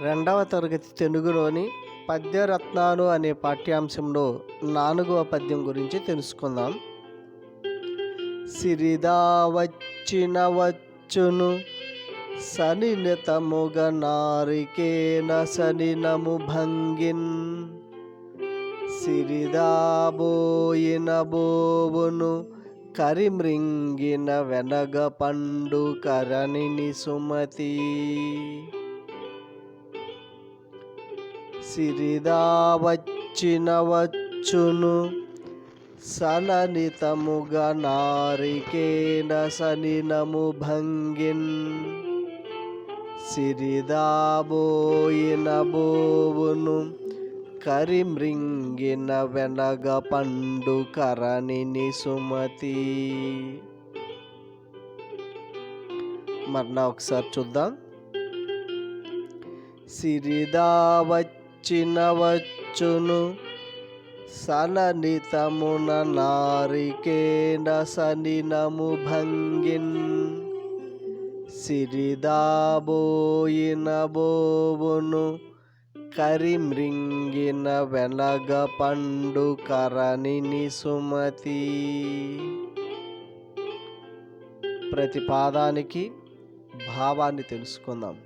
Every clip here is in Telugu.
రెండవ తరగతి తెలుగులోని పద్యరత్నాలు అనే పాఠ్యాంశంలో నాలుగవ పద్యం గురించి తెలుసుకుందాం. సిరిదా వచ్చిన వచ్చును సనినతముగ నారికేన సనినము భంగిన్. సిరిదాబోయిన బోవును కరిమృంగిన వెనగ పండు కరణిని సుమతి. సిరిదా వచ్చినవచ్చును సలనితముగా నారికేన సనినము భంగిన్. సిరిదాబోయిన బోవును కరిమృంగిన వెనగ పండు కరణిని సుమతి. మరణ ఒకసారి చూద్దాం. సిరిదా వచ్చినవచ్చును. సలనితమున నారికేన సనినము భంగిన్. సిరిదాబోయిన బోవును కరిమృంగిన వెనగ పండు కరణిని సుమతి ప్రతి పాదానికి భావాన్ని తెలుసుకుందాం.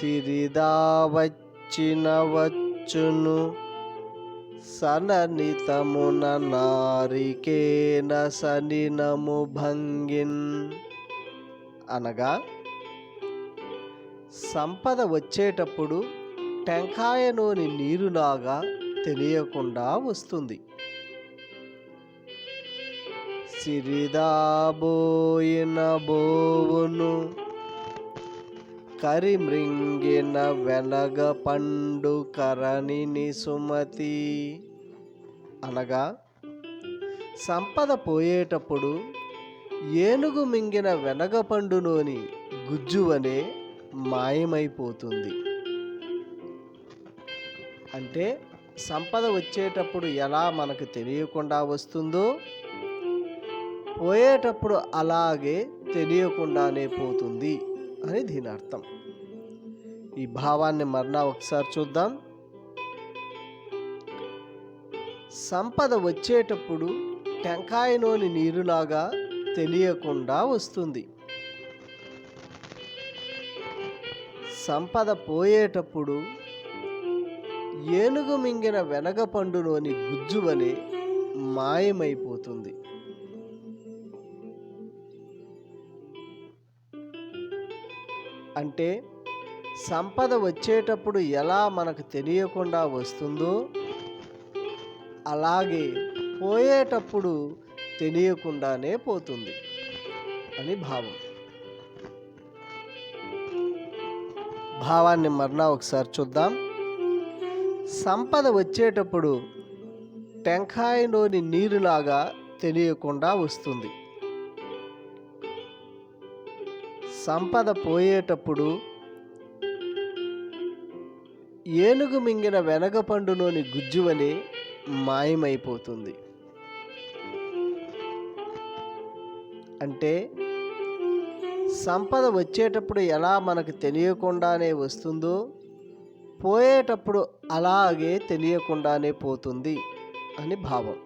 సిరిదా వచ్చినవచ్చును. సననితమున నారికేన సనినము భంగిన్. అనగా సంపద వచ్చేటప్పుడు టెంకాయలోని నీరులాగా తెలియకుండా వస్తుంది. సిరిదాబోయిన బోవును కరిమృంగిన వెనగ పండు కరణిని సుమతి. అనగా సంపద పోయేటప్పుడు ఏనుగు మింగిన వెనగ పండులోని గుజ్జువనే మాయమైపోతుంది. అంటే సంపద వచ్చేటప్పుడు ఎలా మనకు తెలియకుండా వస్తుందో పోయేటప్పుడు అలాగే తెలియకుండానే పోతుంది అని దీని అర్థం ఈ భావాన్ని మరలా ఒకసారి చూద్దాం. సంపద వచ్చేటప్పుడు టెంకాయలోని నీరులాగా తెలియకుండా వస్తుంది. సంపద పోయేటప్పుడు ఏనుగు మింగిన వెనగ పండులోని గుజ్జు వలె మాయమైపోతుంది. అంటే సంపద వచ్చేటప్పుడు ఎలా మనకు తెలియకుండా వస్తుందో అలాగే పోయేటప్పుడు తెలియకుండానే పోతుంది అని భావం. భావాన్ని మరలా ఒకసారి చూద్దాం. సంపద వచ్చేటప్పుడు టెంకాయలోని నీరులాగా తెలియకుండా వస్తుంది. సంపద పోయేటప్పుడు ఏనుగు మింగిన వెనగ పండులోని గుజ్జువని మాయమైపోతుంది. అంటే సంపద వచ్చేటప్పుడు ఎలా మనకు తెలియకుండానే వస్తుందో పోయేటప్పుడు అలాగే తెలియకుండానే పోతుంది అని భావం.